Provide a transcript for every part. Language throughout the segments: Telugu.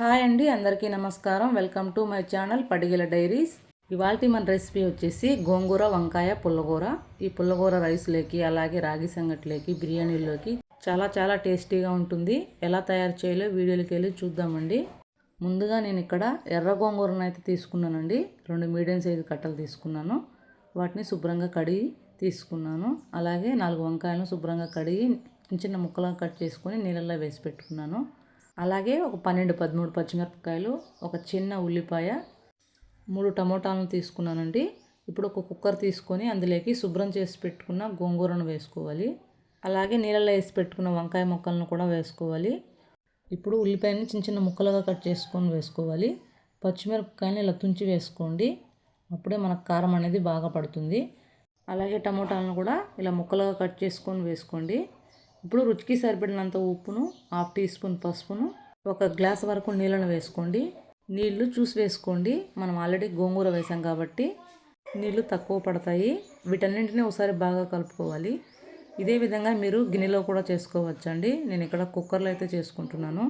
హాయ్ అండి అందరికీ నమస్కారం. Welcome to my channel Padigala diaries. ఇవాళ మన రెసిపీ వచ్చేసి గోంగూర వంకాయ పుల్లగూర. ఈ పుల్లగూర రైస్లోకి అలాగే రాగి సంగట్లోకి బిర్యానీలోకి చాలా చాలా టేస్టీగా ఉంటుంది. ఎలా తయారు చేయాలో వీడియోలోకి వెళ్ళి చూద్దామండి. ముందుగా నేను ఇక్కడ ఎర్ర గోంగూరను అయితే తీసుకున్నానండి. రెండు మీడియం సైజు కట్టలు తీసుకున్నాను. వాటిని శుభ్రంగా కడిగి తీసుకున్నాను. అలాగే నాలుగు వంకాయలను శుభ్రంగా కడిగి చిన్న చిన్న ముక్కలుగా కట్ చేసుకొని నీళ్ళల్లో వేసి పెట్టుకున్నాను. అలాగే ఒక పన్నెండు పదమూడు పచ్చిమిరపకాయలు ఒక చిన్న ఉల్లిపాయ మూడు టమోటాలను తీసుకున్నానండి. ఇప్పుడు ఒక కుక్కర్ తీసుకొని అందులోకి శుభ్రం చేసి పెట్టుకున్న గోంగూరను వేసుకోవాలి. అలాగే నీళ్ళలో వేసి పెట్టుకున్న వంకాయ ముక్కలను కూడా వేసుకోవాలి. ఇప్పుడు ఉల్లిపాయని చిన్న చిన్న ముక్కలుగా కట్ చేసుకొని వేసుకోవాలి. పచ్చిమిరపకాయని ఇలా తుంచి వేసుకోండి. అప్పుడే మనకు కారం అనేది బాగా పడుతుంది. అలాగే టమోటాలను కూడా ఇలా ముక్కలుగా కట్ చేసుకొని వేసుకోండి. ఇప్పుడు రుచికి సరిపడినంత ఉప్పును హాఫ్ టీ స్పూన్ పసుపును ఒక గ్లాస్ వరకు నీళ్ళను వేసుకోండి. నీళ్ళు చూసి వేసుకోండి. మనం ఆల్రెడీ గోంగూర వేసాం కాబట్టి నీళ్ళు తక్కువ పడతాయి. వీటన్నింటినీ ఒకసారి బాగా కలుపుకోవాలి. ఇదే విధంగా మీరు గిన్నెలో కూడా చేసుకోవచ్చండి. నేను ఇక్కడ కుక్కర్లో అయితే చేసుకుంటున్నాను.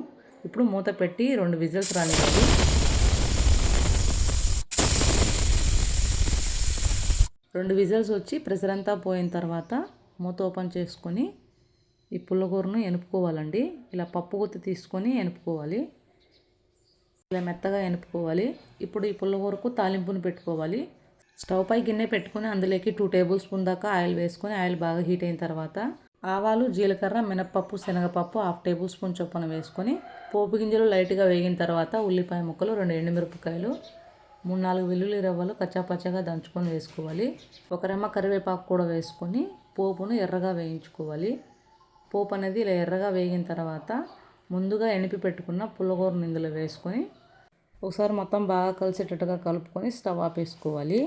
ఇప్పుడు మూత పెట్టి రెండు విజిల్స్ రానివ్వండి. రెండు విజిల్స్ వచ్చి ప్రెషర్ అంతా పోయిన తర్వాత మూత ఓపెన్ చేసుకొని ఈ పుల్లగూరను ఎనుపుకోవాలండి. ఇలా పప్పు గుత్తి తీసుకొని ఎనుపుకోవాలి. ఇలా మెత్తగా ఎనుపుకోవాలి. ఇప్పుడు ఈ పుల్లగూరకు తాలింపును పెట్టుకోవాలి. స్టవ్ పై గిన్నె పెట్టుకుని అందులోకి టూ టేబుల్ స్పూన్ దాకా ఆయిల్ వేసుకొని ఆయిల్ బాగా హీట్ అయిన తర్వాత ఆవాలు జీలకర్ర మినప్పప్పు శనగపప్పు హాఫ్ టేబుల్ స్పూన్ చొప్పున వేసుకొని పోపు గింజలు లైట్గా వేగిన తర్వాత ఉల్లిపాయ ముక్కలు రెండు ఎండుమిరపకాయలు మూడు నాలుగు వెల్లుల్లి రవ్వలు కచ్చాపచ్చగా దంచుకొని వేసుకోవాలి. ఒక రెమ్మ కరివేపాకు కూడా వేసుకొని పోపును ఎర్రగా వేయించుకోవాలి. పోపు అనేది ఇలా ఎర్రగా వేగిన తర్వాత ముందుగా ఎనిపి పెట్టుకున్న పుల్లగూరను ఇందులో వేసుకొని ఒకసారి మొత్తం బాగా కలిసేటట్టుగా కలుపుకొని స్టవ్ ఆపేసుకోవాలి.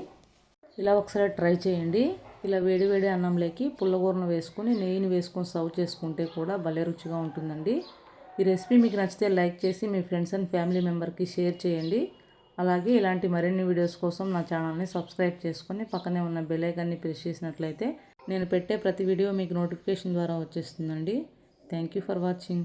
ఇలా ఒకసారి ట్రై చేయండి. ఇలా వేడి వేడి అన్నంలోకి పుల్లగూరను వేసుకొని నెయ్యిని వేసుకొని సర్వ్ చేసుకుంటే కూడా భలే రుచిగా ఉంటుందండి. ఈ రెసిపీ మీకు నచ్చితే లైక్ చేసి మీ ఫ్రెండ్స్ అండ్ ఫ్యామిలీ మెంబర్కి షేర్ చేయండి. అలాగే ఇలాంటి మరిన్ని వీడియోస్ కోసం నా ఛానల్ని సబ్స్క్రైబ్ చేసుకొని పక్కనే ఉన్న బెల్ ఐకాన్ని ప్రెస్ చేసినట్లయితే నేను పెట్టే ప్రతి వీడియో మీకు నోటిఫికేషన్ ద్వారా వచ్చేస్తుందండి. Thank you for watching